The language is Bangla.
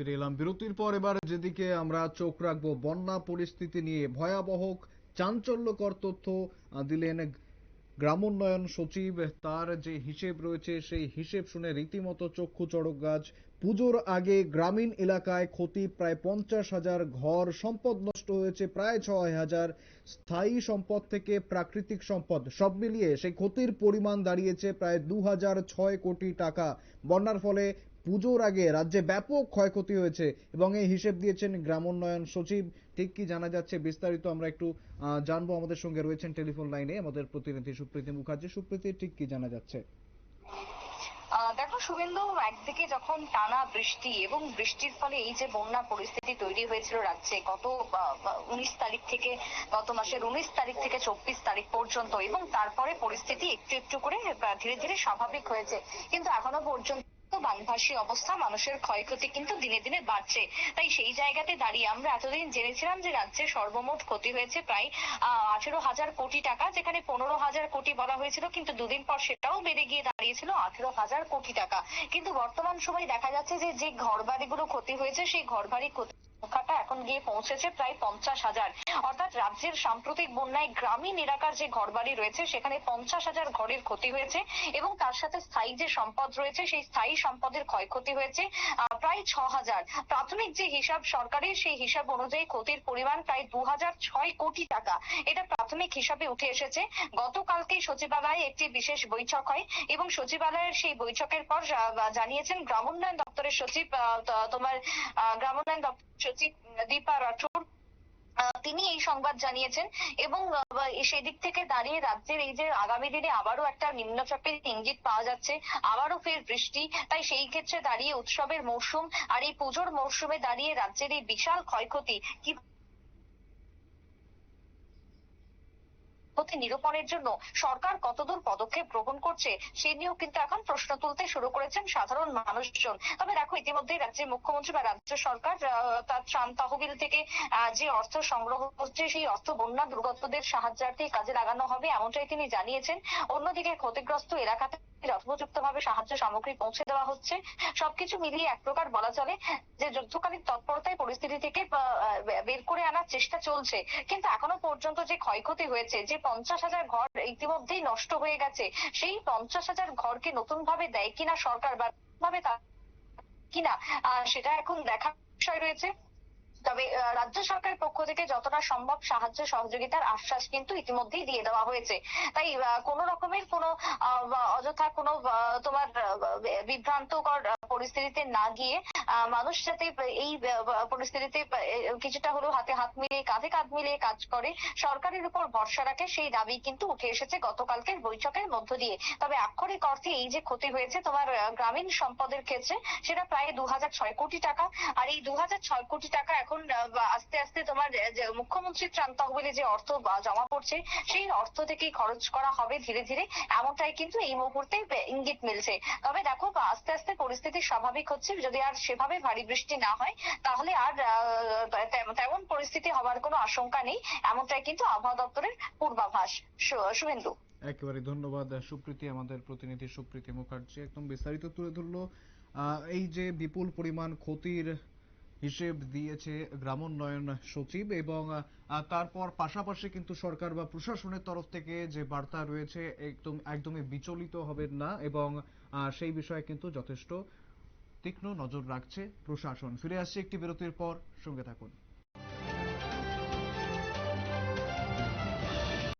ফিরে এলাম। বিরতির পর এবার যেদিকে আমরা চোখ রাখব, বন্যা পরিস্থিতি নিয়ে ভয়াবহ চাঞ্চল্যকর তথ্য দিলেন গ্রামোন্নয়ন সচিব। তার যে হিসেব রয়েছে, সেই হিসেব শুনে রীতিমতো চক্ষু চড়ক গাছ। পুজোর আগে গ্রামীণ এলাকায় ক্ষতি, প্রায় পঞ্চাশ হাজার ঘর সম্পদ নষ্ট হয়েছে, প্রায় ছয় হাজার স্থায়ী সম্পদ থেকে প্রাকৃতিক সম্পদ। সব মিলিয়ে সেই ক্ষতির পরিমাণ দাঁড়িয়েছে প্রায় দু হাজার ছয় কোটি টাকা। বন্যার ফলে পুজোর আগে রাজ্যে ব্যাপক ক্ষয়ক্ষতি হয়েছে এবং এই হিসেব দিয়েছেন গ্রামোন্নয়ন সচিব। ঠিক কি জানা যাচ্ছে বিস্তারিত আমরা একটু জানব। আমাদের সঙ্গে রয়েছেন টেলিফোন লাইনে আমাদের প্রতিনিধি সুপ্রীতি মুখার্জি। সুপ্রীতি, ঠিক কি জানা যাচ্ছে? দেখো শুভেন্দু, একদিকে যখন টানা বৃষ্টি এবং বৃষ্টির ফলে এই যে বন্যা পরিস্থিতি তৈরি হয়েছিল রাজ্যে গত উনিশ তারিখ থেকে, গত মাসের উনিশ তারিখ থেকে চব্বিশ তারিখ পর্যন্ত এবং তারপরে পরিস্থিতি একটু একটু করে ধীরে ধীরে স্বাভাবিক হয়েছে। কিন্তু এখনও পর্যন্ত বানভাসী অবস্থা মানুষের ক্ষয়ক্ষতি কিন্তু দিনে দিনে বাড়ছে। তাই সেই জায়গাতে দাঁড়িয়ে আমরা এতদিন জেনেছিলাম যে রাজ্যে সর্বমোট ক্ষতি হয়েছে প্রায় আঠেরো হাজার কোটি টাকা, যেখানে পনেরো হাজার কোটি বলা হয়েছিল, কিন্তু দুদিন পর সেটাও বেড়ে গিয়ে দাঁড়িয়েছিল আঠেরো হাজার কোটি টাকা। কিন্তু বর্তমান সময় দেখা যাচ্ছে যে যে ঘর বাড়িগুলো ক্ষতি হয়েছে, সেই ঘর বাড়ি ক্ষতি সংখ্যাটা এখন গিয়ে পৌঁছেছে প্রায় পঞ্চাশ হাজার। অর্থাৎ রাজ্যের সাম্প্রতিক বন্যায় গ্রামীণ এলাকার যে ঘরবাড়ি রয়েছে, সেখানে পঞ্চাশ হাজার ঘরের ক্ষতি হয়েছে এবং তার সাথে স্থায়ী যে সম্পদ রয়েছে, সেই স্থায়ী সম্পদের ক্ষয়ক্ষতি হয়েছে প্রায় ছ হাজার। প্রাথমিক যে হিসাব সরকারের, সেই হিসাব অনুযায়ী ক্ষতির পরিমাণ প্রায় দু হাজার ছয় কোটি টাকা। এটা প্রাথমিক হিসাবে উঠে এসেছে। গতকালকে সচিবালয়ে একটি বিশেষ বৈঠক হয় এবং সচিবালয়ের সেই বৈঠকের পর জানিয়েছেন, গ্রামোন্নয়ন দপ্তরের সচিব তোমার গ্রামোন্নয়ন দপ্তর সচিব, দীপা রাঠোর তিনি এই সংবাদ জানিয়েছেন এবং সেদিক থেকে দাঁড়িয়ে রাজ্যের এই যে আগামী দিনে আবারও একটা নিম্নচাপের ইঙ্গিত পাওয়া যাচ্ছে, আবারও ফের বৃষ্টি, তাই সেই ক্ষেত্রে দাঁড়িয়ে উৎসবের মৌসুম আর এই পুজোর মৌসুমে দাঁড়িয়ে রাজ্যের এই বিশাল ক্ষয়ক্ষতি কি ক্ষতি নিরূপণের জন্য সরকার কতদূর পদক্ষেপ গ্রহণ করছে, সে নিয়েও কিন্তু এখন প্রশ্ন তুলতে শুরু করেছেন সাধারণ মানুষজন। তবে দেখো ইতিমধ্যে রাজ্যের মুখ্যমন্ত্রী বা রাজ্য সরকার তার ত্রাণ তহবিল থেকে যে অর্থ সংগ্রহ হচ্ছে, সেই অর্থ বন্যা দুর্গতদের সাহায্যার্থে কাজে লাগানো হবে, এমনটাই তিনি জানিয়েছেন। অন্যদিকে ক্ষতিগ্রস্ত এলাকাতে যথোপযুক্ত ভাবে সাহায্য সামগ্রী পৌঁছে দেওয়া হচ্ছে। সবকিছু মিলিয়ে এক প্রকার বলা চলে যে, যুদ্ধকালীন তৎপরতায় পরিস্থিতি থেকে বের করে আনার চেষ্টা চলছে। কিন্তু এখনও পর্যন্ত যে ক্ষয়ক্ষতি হয়েছে, যে পঞ্চাশ হাজার ঘর ইতিমধ্যেই নষ্ট হয়ে গেছে, সেই পঞ্চাশ হাজার ঘরকে নতুন ভাবে দেয় কিনা সরকার বা ভাবে কিনা সেটা এখন দেখার বিষয় রয়েছে। তবে রাজ্য সরকারের পক্ষ থেকে যতটা সম্ভব সাহায্য, সহযোগিতার আশ্বাস কিন্তু ইতিমধ্যেই দিয়ে দেওয়া হয়েছে। তাই কোনো রকমের কোনো অযথা কোনো তোমার বিভ্রান্তকর পরিস্থিতিতে না গিয়ে মানুষ যাতে এই পরিস্থিতিতে কিছুটা হলেও হাতে হাত মিলিয়ে, কাঁধে কাঁধ মিলিয়ে কাজ করে, সরকারের উপর ভরসা রাখে, সেই দাবি কিন্তু উঠে এসেছে গতকালকের বৈঠকের মধ্য দিয়ে। তবে আক্ষরিক অর্থে এই যে ক্ষতি হয়েছে তোমার গ্রামীণ সম্পদের ক্ষেত্রে, সেটা প্রায় দু হাজার ছয় কোটি টাকা। আর এই দু হাজার ছয় কোটি টাকা এখন আস্তে আস্তে তোমার মুখ্যমন্ত্রীর ত্রাণ তহবিলে যে অর্থ জমা পড়ছে, সেই অর্থ থেকেই খরচ করা হবে ধীরে ধীরে। এমনটাই কিন্তু এই মুহূর্তে ইঙ্গিত মিলছে। তবে দেখো, আস্তে আস্তে পরিস্থিতি স্বাভাবিক হচ্ছে। যদি আর সেভাবে ভারী বৃষ্টি না হয়, তাহলে আর তেমন পরিস্থিতি হওয়ার কোনো আশঙ্কা নেই। এমনটাই কিন্তু আবহাওয়া দপ্তরের পূর্বাভাস। শুভেন্দু। একেবারে ধন্যবাদ সুপ্রীতি, আমাদের প্রতিনিধি সুপ্রীতি মুখার্জি। একদম বিস্তারিত তুলে ধরলো এই যে বিপুল পরিমাণ ক্ষতির হিসেব দিয়েছে গ্রামোন্নয়ন সচিব এবং তারপর পাশাপাশি কিন্তু সরকার বা প্রশাসনের তরফ থেকে যে বার্তা রয়েছে, একদম, একদমই বিচলিত হবেন না এবং সেই বিষয়ে কিন্তু যথেষ্ট তীক্ষ্ণ নজর রাখছে প্রশাসন। ফিরে আসছে একটি বিরতির পর। সঙ্গে থাকুন।